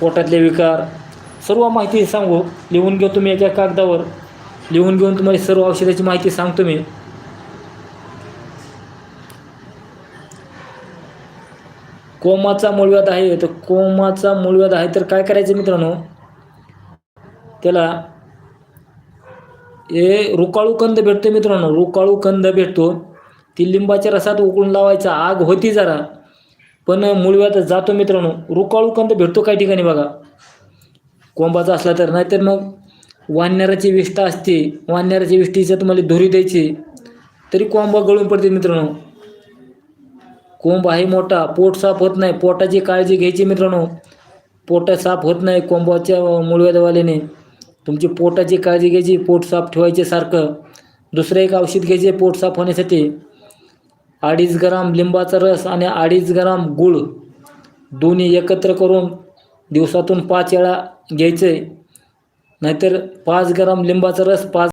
पोटातले विकार सर्व माहिती सांगू लिहून घेऊ तुम्ही एका कागदावर. लिहून घेऊन तुम्हाला सर्व औषधाची माहिती सांगतो मी. कोमाचा मूळव्याध आहे. तर कोमाचा मूळव्याध आहे तर काय करायचं मित्रांनो? त्याला हे रुकाळू कंद भेटतो मित्रांनो. रुकाळू कंद भेटतो. ती लिंबाच्या रसात उकळून लावायचा. आग होती जरा. पण मूळव्याध जातो मित्रांनो. रुकाळू कंद भेटतो काही ठिकाणी बघा. कोंबाचा असला तर. नाहीतर मग वानऱ्याची विष्ठा असते. वानऱ्याची विष्ठीचं तुम्हाला धुरी द्यायची. तरी कोंबा गळून पडते मित्रांनो. कोंब आहे मोठा. पोट साफ होत नाही. पोटाची काळजी घ्यायची मित्रांनो. पोट साफ होत नाही कोंबाच्या मुळव्याधवाल्याने तुमची पोटाची काळजी घ्यायची. पोट साफ ठेवायचे सारखं. दुसरं एक औषध घ्यायचे पोट साफ होण्यासाठी. अडीच ग्राम लिंबाचा रस आणि अडीच ग्राम गूळ दोन्ही एकत्र करून दिवसातून पाच वेळा घ्यायचं. नाहीतर पाच ग्राम लिंबाचा रस पाच